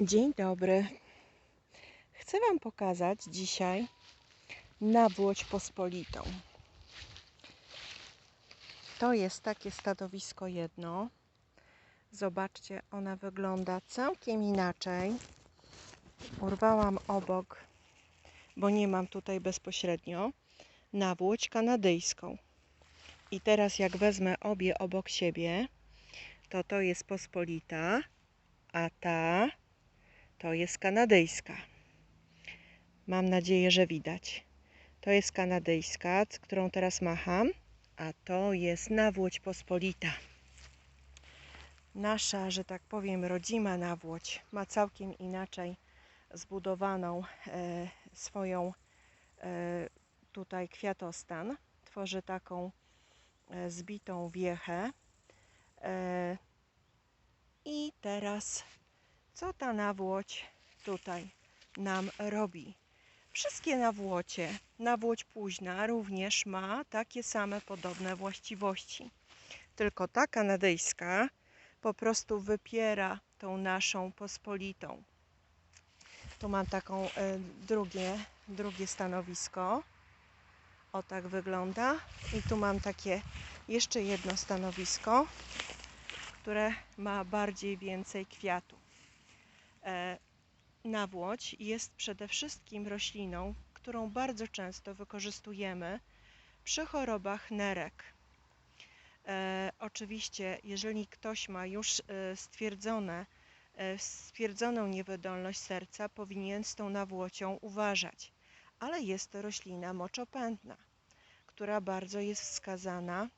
Dzień dobry. Chcę Wam pokazać dzisiaj nawłoć pospolitą. To jest takie stanowisko jedno. Zobaczcie, ona wygląda całkiem inaczej. Urwałam obok, bo nie mam tutaj bezpośrednio, nawłoć kanadyjską. I teraz jak wezmę obie obok siebie, to to jest pospolita, a ta to jest kanadyjska. Mam nadzieję, że widać. To jest kanadyjska, z którą teraz macham, a to jest nawłoć pospolita. Nasza, że tak powiem, rodzima nawłoć ma całkiem inaczej zbudowaną e, swoją e, tutaj kwiatostan. Tworzy taką e, zbitą wiechę. E, I teraz co ta nawłoć tutaj nam robi. Wszystkie nawłocie, nawłoć późna również ma takie same podobne właściwości. Tylko ta kanadyjska po prostu wypiera tą naszą pospolitą. Tu mam taką y, drugie, drugie stanowisko. O tak wygląda. I tu mam takie jeszcze jedno stanowisko, które ma bardziej więcej kwiatu. E, nawłoć jest przede wszystkim rośliną, którą bardzo często wykorzystujemy przy chorobach nerek. E, oczywiście, jeżeli ktoś ma już e, stwierdzone, stwierdzoną niewydolność serca, powinien z tą nawłocią uważać. Ale jest to roślina moczopędna, która bardzo jest wskazana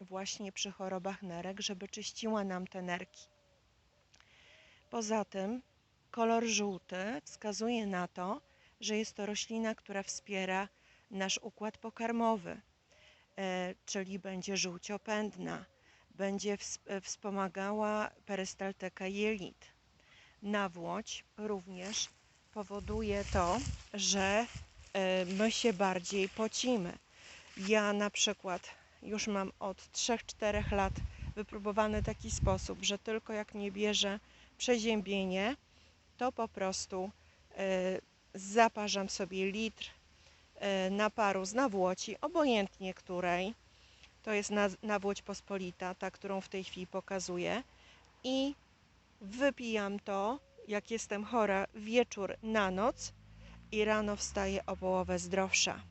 właśnie przy chorobach nerek, żeby czyściła nam te nerki. Poza tym Kolor żółty wskazuje na to, że jest to roślina, która wspiera nasz układ pokarmowy, e, czyli będzie żółciopędna, będzie wspomagała perystaltykę jelit. Nawłoć również powoduje to, że e, my się bardziej pocimy. Ja na przykład już mam od 3-4 lat wypróbowany taki sposób, że tylko jak nie bierze przeziębienie, to po prostu e, zaparzam sobie litr e, naparu z nawłoci, obojętnie której. To jest nawłoć pospolita, ta, którą w tej chwili pokazuję. I wypijam to, jak jestem chora, wieczór na noc i rano wstaję o połowę zdrowsza.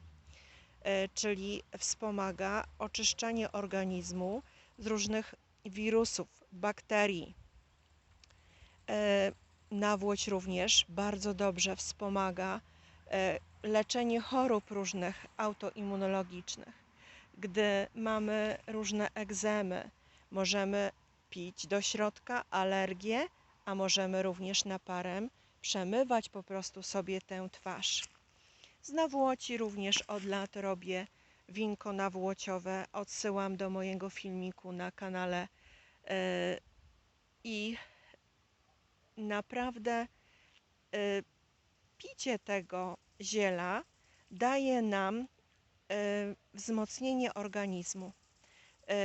E, czyli wspomaga oczyszczanie organizmu z różnych wirusów, bakterii nawłoć również bardzo dobrze wspomaga e, leczenie chorób różnych autoimmunologicznych. Gdy mamy różne egzemy, możemy pić do środka alergię, a możemy również naparem przemywać po prostu sobie tę twarz. Z nawłoci również od lat robię winko nawłociowe. Odsyłam do mojego filmiku na kanale yy, i naprawdę y, picie tego ziela daje nam y, wzmocnienie organizmu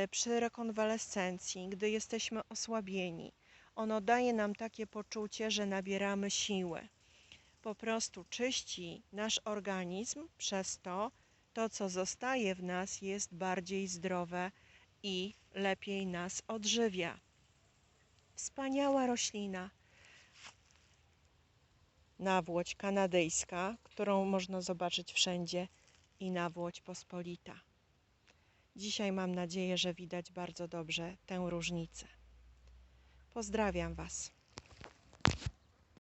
y, przy rekonwalescencji, gdy jesteśmy osłabieni. Ono daje nam takie poczucie, że nabieramy siły. Po prostu czyści nasz organizm, przez to to, co zostaje w nas, jest bardziej zdrowe i lepiej nas odżywia. Wspaniała roślina nawłoć kanadyjska, którą można zobaczyć wszędzie i nawłoć pospolita. Dzisiaj mam nadzieję, że widać bardzo dobrze tę różnicę. Pozdrawiam Was.